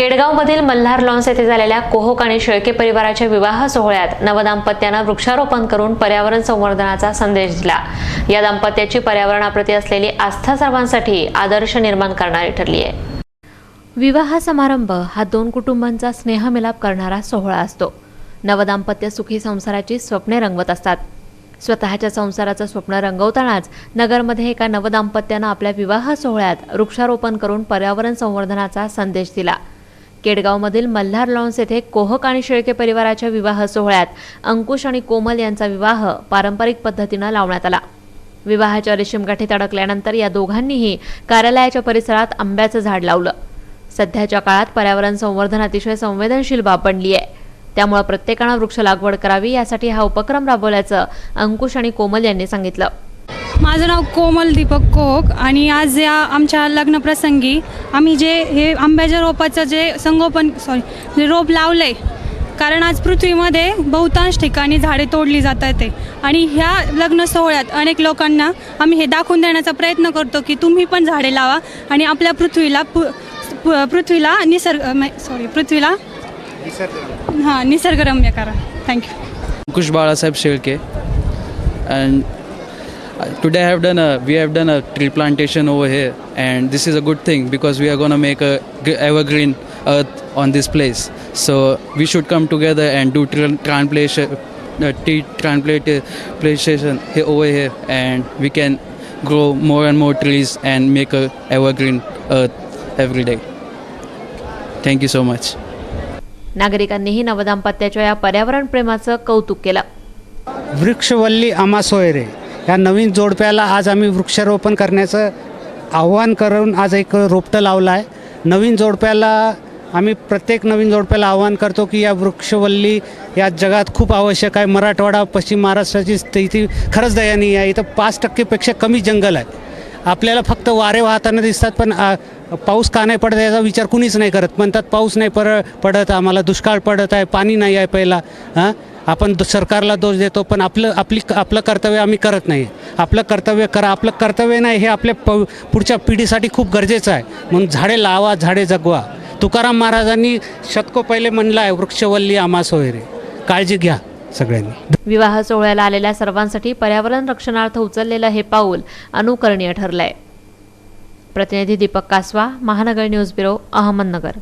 केडगावमधील Malhar lawns येथे झालेल्या कोहोक आणि शेळके परिवाराच्या विवाह सोहळ्यात नवदाम्पत्यानं वृक्षारोपण करून पर्यावरण संवर्धनाचा संदेश दिला. या दाम्पत्याची पर्यावरणाप्रती असलेली आस्था सर्वांसाठी आदर्श निर्माण करणारी ठरली आहे विवाह समारंभ हा दोन कुटुंबांचा स्नेहमिलाप करणारा सोहळा असतो. नवदाम्पत्य सुखी संसाराची स्वप्ने रंगवत असतात. स्वतःच्या संसाराचं स्वप्न रंगवतानाच नगरमध्ये एका नवदाम्पत्यानं आपल्या विवाह सोहळ्यात वृक्षारोपण करून पर्यावरण संवर्धनाचा संदेश दिला. केडगावमधील मल्हार लॉन्स येथे कोहक आणि शेळके परिवाराच्या विवाह सोहळ्यात अंकुश आणि कोमल यांचा विवाह पारंपरिक पद्धतीनं लावण्यात आला. विवाहाच्या रेशीमगाठीत अडकल्यानंतर या दोघांनीही कार्यालयाच्या परिसरात आंब्याचं झाड लावलं. सध्याच्या काळात पर्यावरण संवर्धन अतिशय संवेदनशील बाब बनली आहे त्यामुळे प्रत्येकानं वृक्ष लागवड करावी यासाठी हा उपक्रम राबवल्याचं अंकुश आणि कोमल यांनी सांगितलं. माझं नाव कोमल दीपक कोक आणि आज या आमच्या लग्नप्रसंगी आम्ही जे हे आंब्याच्या रोपाचं जे संगोपन सॉरी जे रोप लावलं आहे कारण आज पृथ्वीमध्ये बहुतांश ठिकाणी झाडे तोडली जात ते. आणि ह्या लग्न सोहळ्यात अनेक लोकांना आम्ही हे दाखवून देण्याचा प्रयत्न करतो की तुम्ही पण झाडे लावा आणि आपल्या पृथ्वीला पृथ्वीला निसर्ग सॉरी पृथ्वीला हां निसर्गरम्य करा. Thank you Balasaheb Shilke and uh, today I have done a we have done a tree plantation over here and this is a good thing because we are going to make a g- evergreen earth on this place so we should come together and do tree transplantation uh, tree transplantation here over here and we can grow more and more trees and make a evergreen earth every day thank you so much नागरिकांनीही नवदाम्पत्याच्या या पर्यावरण प्रेमाचं कौतुक केलं वृक्षवल्ली आमा सोयरे या नवीन जोडप्याला आज आम्ही वृक्षारोपण करण्याचं आव्हान करून आज एक रोपटं लावलं आहे. नवीन जोडप्याला आम्ही प्रत्येक नवीन जोडप्याला आव्हान करतो की या वृक्षवल्ली या जगात खूप आवश्यक आहे. मराठवाडा पश्चिम महाराष्ट्राची स्थिती खरंच दयानीय आहे. इथं पाच टक्केपेक्षा कमी जंगल आहे. आपल्याला फक्त वारे वाहताना दिसतात पण पाऊस का नाही पडत याचा विचार कुणीच नाही करत. म्हणतात पाऊस नाही पर पडत आम्हाला दुष्काळ पडत आहे पाणी नाही आहे पहिला. हां आपण सरकारला दोष देतो पण आपलं आपली आपलं कर्तव्य आम्ही करत नाही. आपलं कर्तव्य करा आपलं कर्तव्य नाही हे आपल्या प पुढच्या पिढीसाठी खूप गरजेचं आहे. म्हणून झाडे लावा झाडे जगवा. तुकाराम महाराजांनी शतको पहिले म्हणलं आहे वृक्षवल्ली आमा वगैरे काळजी घ्या सगळ्यांनी. विवाह सोहळ्याला आलेल्या सर्वांसाठी पर्यावरण रक्षणार्थ उचललेलं हे पाऊल अनुकरणीय ठरलंय. प्रतिनिधी दीपक कासवा महानगर न्यूज ब्युरो अहमदनगर.